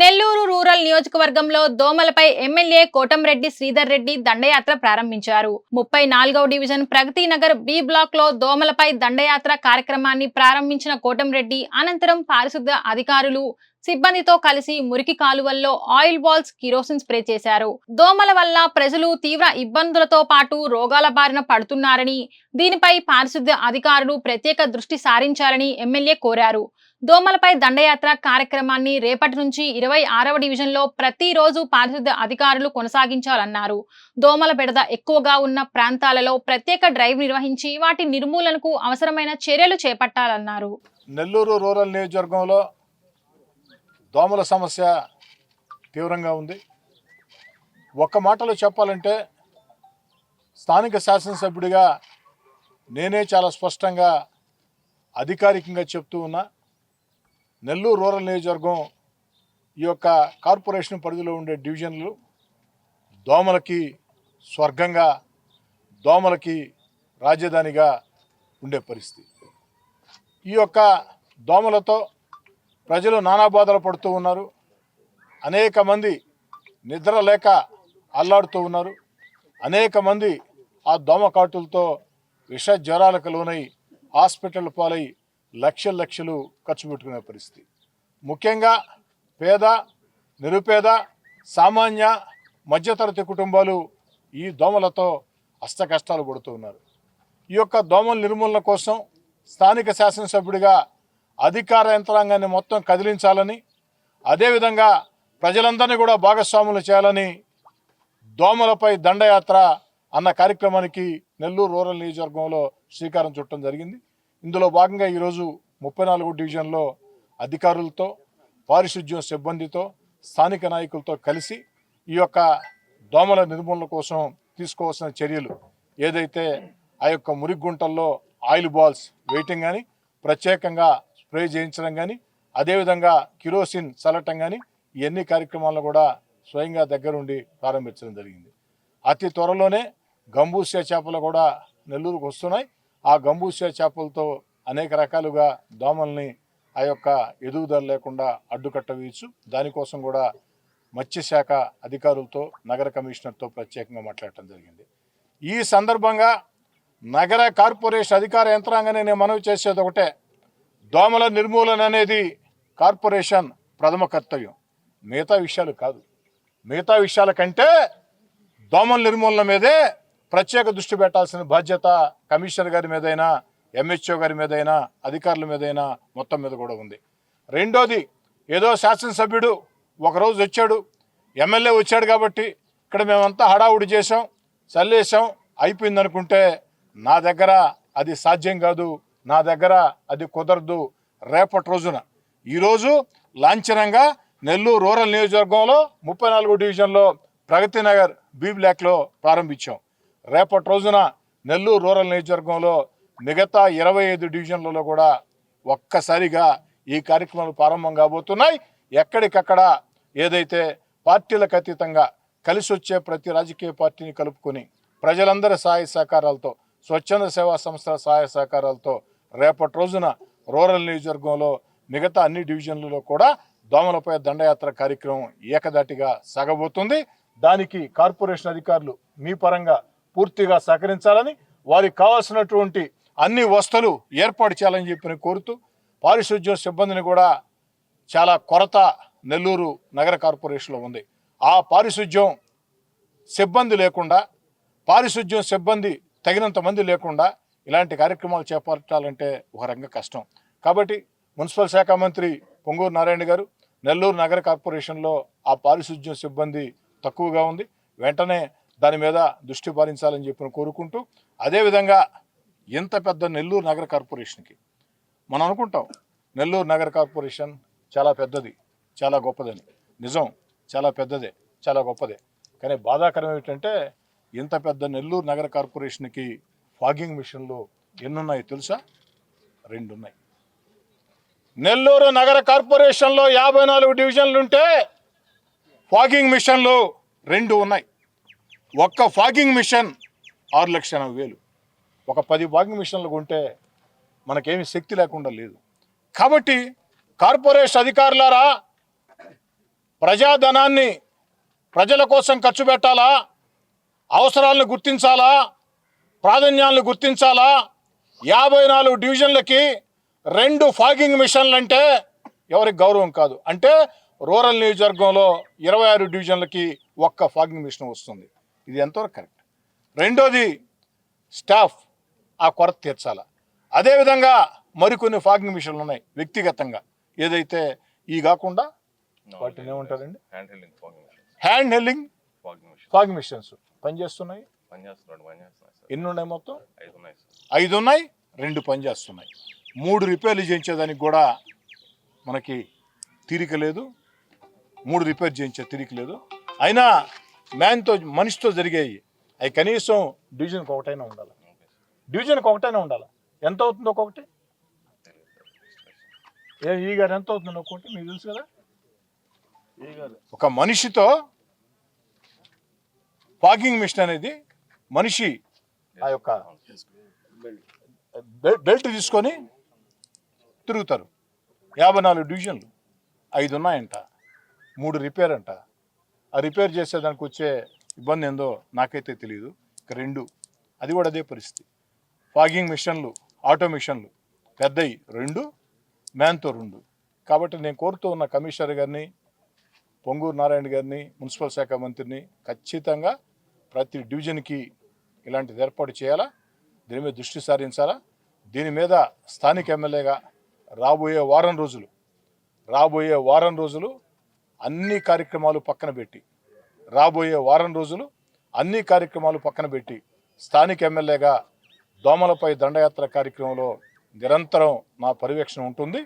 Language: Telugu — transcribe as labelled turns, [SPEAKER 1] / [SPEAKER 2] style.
[SPEAKER 1] నెల్లూరు రూరల్ నియోజకవర్గంలో దోమలపై ఎమ్మెల్యే కోటంరెడ్డి శ్రీధర్ రెడ్డి దండయాత్ర ప్రారంభించారు. ముప్పై నాలుగవ డివిజన్ ప్రగతి నగర్ బి బ్లాక్లో దోమలపై దండయాత్ర కార్యక్రమాన్ని ప్రారంభించిన కోటంరెడ్డి అనంతరం పారిశుద్ధ అధికారులు సిబ్బందితో కలిసి మురికి కాలువల్లో ఆయిల్ బాల్స్ కిరోసిన్ స్ప్రే చేశారు. దోమల వల్ల ప్రజలు తీవ్ర ఇబ్బందులతో పాటు రోగాల బారిన పడుతున్నారని దీనిపై పారిశుద్ధ అధికారులు ప్రత్యేక దృష్టి సారించాలని ఎమ్మెల్యే కోరారు. దోమలపై దండయాత్ర కార్యక్రమాన్ని రేపటి నుంచి ఇరవై ఆరవ డివిజన్లో ప్రతిరోజు పారిశుద్ధ అధికారులు కొనసాగించాలన్నారు. దోమల బెడద ఎక్కువగా ఉన్న ప్రాంతాలలో ప్రత్యేక డ్రైవ్ నిర్వహించి వాటి నిర్మూలనకు అవసరమైన చర్యలు చేపట్టాలన్నారు.
[SPEAKER 2] నెల్లూరు రూరల్ నియోజకవర్గంలో దోమల సమస్య తీవ్రంగా ఉంది. ఒక్క మాటలో చెప్పాలంటే స్థానిక శాసనసభ్యుడిగా నేనే చాలా స్పష్టంగా అధికారికంగా చెప్తూ ఉన్నా. నెల్లూరు రూరల్ నియోజకవర్గం ఈ యొక్క కార్పొరేషన్ పరిధిలో ఉండే డివిజన్లు దోమలకి స్వర్గంగా దోమలకి రాజధానిగా ఉండే పరిస్థితి. ఈ యొక్క దోమలతో ప్రజలు నానా బాధలు పడుతూ ఉన్నారు. అనేక మంది నిద్ర లేక అల్లాడుతూ ఉన్నారు. అనేక మంది ఆ దోమ కాటులతో విష జ్వరాలకు లోనై హాస్పిటల్ పాలై లక్షల లక్షలు ఖర్చు పెట్టుకునే పరిస్థితి. ముఖ్యంగా పేద నిరుపేద సామాన్య మధ్యతరగతి కుటుంబాలు ఈ దోమలతో అష్టకష్టాలు పడుతూ ఉన్నారు. ఈ యొక్క దోమల నిర్మూలన కోసం స్థానిక శాసనసభ్యుడిగా అధికార యంత్రాంగాన్ని మొత్తం కదిలించాలని అదేవిధంగా ప్రజలందరినీ కూడా భాగస్వాములు చేయాలని దోమలపై దండయాత్ర అన్న కార్యక్రమానికి నెల్లూరు రూరల్ నియోజకవర్గంలో శ్రీకారం చుట్టడం జరిగింది. ఇందులో భాగంగా ఈరోజు ముప్పై నాలుగు డివిజన్లో అధికారులతో పారిశుద్ధ్యం సిబ్బందితో స్థానిక నాయకులతో కలిసి ఈ యొక్క దోమల నిర్మూలన కోసం తీసుకోవాల్సిన చర్యలు ఏదైతే ఆ యొక్క మురిగుంటల్లో ఆయిల్ బాల్స్ వేయటం కానీ ప్రత్యేకంగా స్ప్రే చేయించడం కానీ అదేవిధంగా కిరోసిన్ చల్లటం కానీ ఇవన్నీ కార్యక్రమాలను కూడా స్వయంగా దగ్గరుండి ప్రారంభించడం జరిగింది. అతి త్వరలోనే గంబూసియా చేపలు కూడా నెల్లూరుకు వస్తున్నాయి. ఆ గంబూసియా చేపలతో అనేక రకాలుగా దోమల్ని ఆ యొక్క ఎదుగుదల లేకుండా అడ్డుకట్ట వేయచ్చు దానికోసం కూడా మత్స్యశాఖ అధికారులతో నగర కమిషనర్తో ప్రత్యేకంగా మాట్లాడటం జరిగింది. ఈ సందర్భంగా నగర కార్పొరేషన్ అధికార యంత్రాంగాన్ని నేను మనవి చేసేది ఒకటే. దోమల నిర్మూలన అనేది కార్పొరేషన్ ప్రథమ కర్తవ్యం. మిగతా విషయాలు కాదు. మిగతా విషయాల కంటే దోమల నిర్మూలన మీదే ప్రత్యేక దృష్టి పెట్టాల్సిన బాధ్యత కమిషనర్ గారి మీదైనా ఎంహెచ్ఓ గారి మీదైనా అధికారుల మీదైనా మొత్తం మీద కూడా ఉంది. రెండోది ఏదో శాసనసభ్యుడు ఒకరోజు వచ్చాడు ఎమ్మెల్యే వచ్చాడు కాబట్టి ఇక్కడ మేమంతా హడావుడి చేసాం చల్లేసాం అయిపోయింది అనుకుంటే నా దగ్గర అది సాధ్యం కాదు నా దగ్గర అది కుదరదు రేపటి రోజున. ఈరోజు లాంఛనంగా నెల్లూరు రూరల్ నియోజకవర్గంలో ముప్పై నాలుగో డివిజన్లో ప్రగతి నగర్ బీ బ్లాక్లో ప్రారంభించాం. రేపటి రోజున నెల్లూరు రూరల్ నియోజకవర్గంలో మిగతా ఇరవై ఐదు డివిజన్లలో కూడా ఒక్కసారిగా ఈ కార్యక్రమాలు ప్రారంభం కాబోతున్నాయి. ఎక్కడికక్కడ ఏదైతే పార్టీలకు అతీతంగా కలిసి వచ్చే ప్రతి రాజకీయ పార్టీని కలుపుకొని ప్రజలందరి సహాయ సహకారాలతో స్వచ్ఛంద సేవా సంస్థల సహాయ సహకారాలతో రేపటి రోజున రూరల్ నియోజకవర్గంలో మిగతా అన్ని డివిజన్లలో కూడా దోమలపై దండయాత్ర కార్యక్రమం ఏకదాటిగా సాగబోతుంది. దానికి కార్పొరేషన్ అధికారులు మీ పరంగా పూర్తిగా సహకరించాలని వారికి కావాల్సినటువంటి అన్ని వస్తువులు ఏర్పాటు చేయాలని చెప్పి కోరుతూ పారిశుద్ధ్యం సిబ్బందిని కూడా చాలా కొరత నెల్లూరు నగర కార్పొరేషన్లో ఉంది. ఆ పారిశుద్ధ్యం సిబ్బంది లేకుండా పారిశుద్ధ్యం సిబ్బంది తగినంత మంది లేకుండా ఇలాంటి కార్యక్రమాలు చేపట్టాలంటే ఒక రంగ కష్టం. కాబట్టి మున్సిపల్ శాఖ మంత్రి పొంగూరు నారాయణ గారు నెల్లూరు నగర కార్పొరేషన్లో ఆ పారిశుద్ధ్యం సిబ్బంది తక్కువగా ఉంది. వెంటనే దాని మీద దృష్టి పారించాలని చెప్పి కోరుకుంటూ అదేవిధంగా ఇంత పెద్ద నెల్లూరు నగర కార్పొరేషన్కి మనం అనుకుంటాం నెల్లూరు నగర కార్పొరేషన్ చాలా పెద్దది చాలా గొప్పదని. నిజం చాలా పెద్దదే చాలా గొప్పదే. కానీ బాధాకరం ఏమిటంటే ఇంత పెద్ద నెల్లూరు నగర కార్పొరేషన్కి ఫాగింగ్ మిషన్లు ఎన్నున్నాయి తెలుసా? రెండు ఉన్నాయి నెల్లూరు నగర కార్పొరేషన్లో యాభై నాలుగు డివిజన్లు ఉంటే ఫాగింగ్ మిషన్లు రెండు ఉన్నాయి. ఒక్క ఫాగింగ్ మిషన్ ఆరు లక్షల ఎనభై వేలు. ఒక పది ఫాగింగ్ మిషన్లు కొంటే మనకేమి శక్తి లేకుండా లేదు. కాబట్టి కార్పొరేషన్ అధికారులారా ప్రజాధనాన్ని ప్రజల కోసం ఖర్చు పెట్టాలా? అవసరాలను గుర్తించాలా? ప్రాధాన్యాలను గుర్తించాలా? యాభై నాలుగు డివిజన్లకి రెండు ఫాగింగ్ మిషన్లు అంటే ఎవరికి గౌరవం కాదు. అంటే రూరల్ నియోజకవర్గంలో ఇరవై ఆరు డివిజన్లకి ఒక్క ఫాగింగ్ మిషన్ వస్తుంది. ఇది ఎంతవరకు కరెక్ట్? రెండోది స్టాఫ్ ఆ కొరత తీర్చాలా. అదేవిధంగా మరికొన్ని ఫాగింగ్ మిషన్లు ఉన్నాయి వ్యక్తిగతంగా. ఏదైతే ఈ కాకుండా వాటిని ఏమంటారండి?
[SPEAKER 3] Hand holding fogging machines.
[SPEAKER 2] పనిచేస్తున్నాయి ఎన్ని ఉన్నాయి మొత్తం?
[SPEAKER 3] ఐదు ఉన్నాయి సార్.
[SPEAKER 2] ఐదు ఉన్నాయి రెండు పనిచేస్తున్నాయి మూడు రిపేర్లు చేయించేదానికి కూడా మనకి తీరిక లేదు. మూడు రిపేర్ చేయించే తీరిక లేదు. అయినా మ్యాన్తో మనిషితో జరిగేవి. అవి కనీసం డివిజన్కి ఒకటైనా ఉండాలి. డివిజన్కి ఒకటైనా ఉండాలి. ఎంత అవుతుంది ఒక్కొక్కటి? ఏ ఈ గారు ఎంత అవుతుంది ఒక్కొక్కటి మీకు తెలుసు కదా? ఒక మనిషితో పాకింగ్ మిషన్ అనేది మనిషి ఆ యొక్క బెల్ట్ తీసుకొని తిరుగుతారు. యాభై నాలుగు డివిజన్లు ఐదు ఉన్నాయంట మూడు రిపేర్ అంట. ఆ రిపేర్ చేసేదానికి వచ్చే ఇబ్బంది ఏందో నాకైతే తెలియదు ఇక రెండు అది కూడా అదే పరిస్థితి. ఫాగింగ్ మిషన్లు ఆటో మిషన్లు పెద్దవి రెండు మ్యాన్తో రెండు. కాబట్టి నేను కోరుతూ ఉన్న కమిషనర్ గారిని పొంగూరు నారాయణ గారిని మున్సిపల్ శాఖ మంత్రిని ఖచ్చితంగా ప్రతి డివిజన్కి ఇలాంటిది ఏర్పాటు చేయాలా? దీని మీద దృష్టి సారించాలా? దీని మీద స్థానిక ఎమ్మెల్యేగా రాబోయే వారం రోజులు రాబోయే వారం రోజులు అన్ని కార్యక్రమాలు పక్కన పెట్టి. రాబోయే వారం రోజులు అన్ని కార్యక్రమాలు పక్కన పెట్టి స్థానిక ఎమ్మెల్యేగా దోమలపై దండయాత్ర కార్యక్రమంలో నిరంతరం నా పర్యవేక్షణ ఉంటుంది.